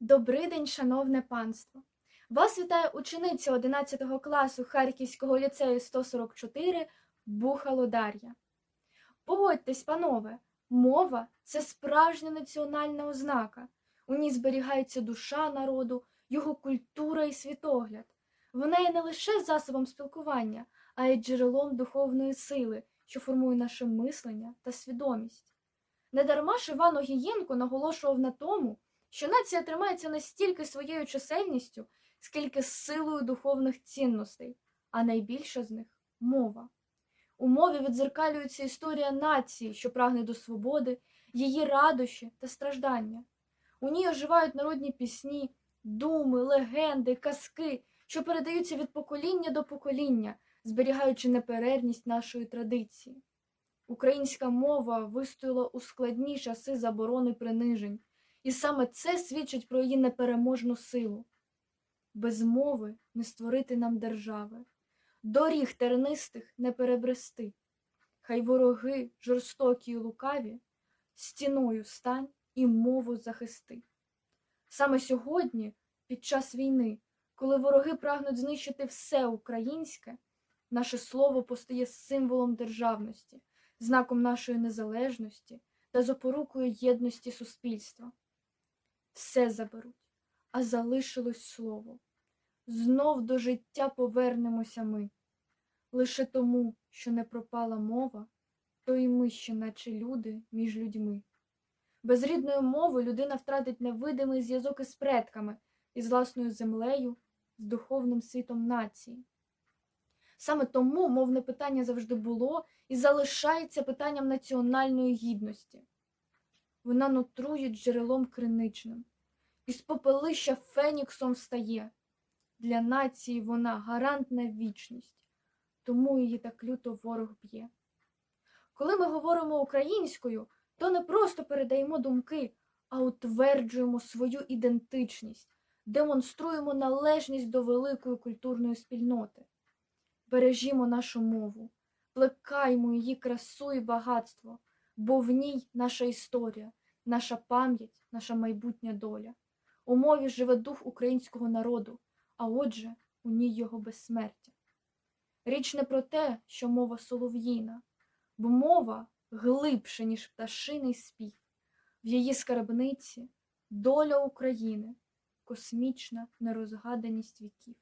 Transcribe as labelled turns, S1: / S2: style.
S1: Добрий день, шановне панство! Вас вітає учениця 11 класу Харківського ліцею 144 Бухало Дар'я. Погодьтесь, панове, мова це справжня національна ознака. У ній зберігається душа народу, його культура і світогляд. Вона є не лише засобом спілкування, а й джерелом духовної сили, що формує наше мислення та свідомість. Недарма ж Іван Огієнко наголошував на тому, що нація тримається не стільки своєю чисельністю, скільки силою духовних цінностей, а найбільша з них мова. У мові відзеркалюється історія нації, що прагне до свободи, її радощі та страждання. У ній оживають народні пісні, думи, легенди, казки, що передаються від покоління до покоління, зберігаючи неперервність нашої традиції. Українська мова вистояла у складні часи заборони принижень, і саме це свідчить про її непереможну силу. Без мови не створити нам держави, доріг тернистих не перебрести. Хай вороги жорстокі й лукаві, стіною стань і мову захисти. Саме сьогодні, під час війни, коли вороги прагнуть знищити все українське, наше слово постає символом державності, знаком нашої незалежності та запорукою єдності суспільства. Все заберуть, а залишилось слово. Знов до життя повернемося ми. Лише тому, що не пропала мова, то і ми ще, наче люди, між людьми. Без рідної мови людина втратить невидимий зв'язок із предками, із власною землею, з духовним світом нації. Саме тому мовне питання завжди було і залишається питанням національної гідності. Вона нутрує джерелом криничним, із попелища феніксом встає. Для нації вона гарантна вічність, тому її так люто ворог б'є. Коли ми говоримо українською, то не просто передаємо думки, а утверджуємо свою ідентичність, демонструємо належність до великої культурної спільноти. Бережімо нашу мову, плекаймо її красу і багатство, бо в ній наша історія, наша пам'ять, наша майбутня доля. У мові живе дух українського народу, а отже, у ній його безсмертя. Річ не про те, що мова солов'їна, бо мова глибше, ніж пташиний спів. В її скарбниці доля України, космічна нерозгаданість віків.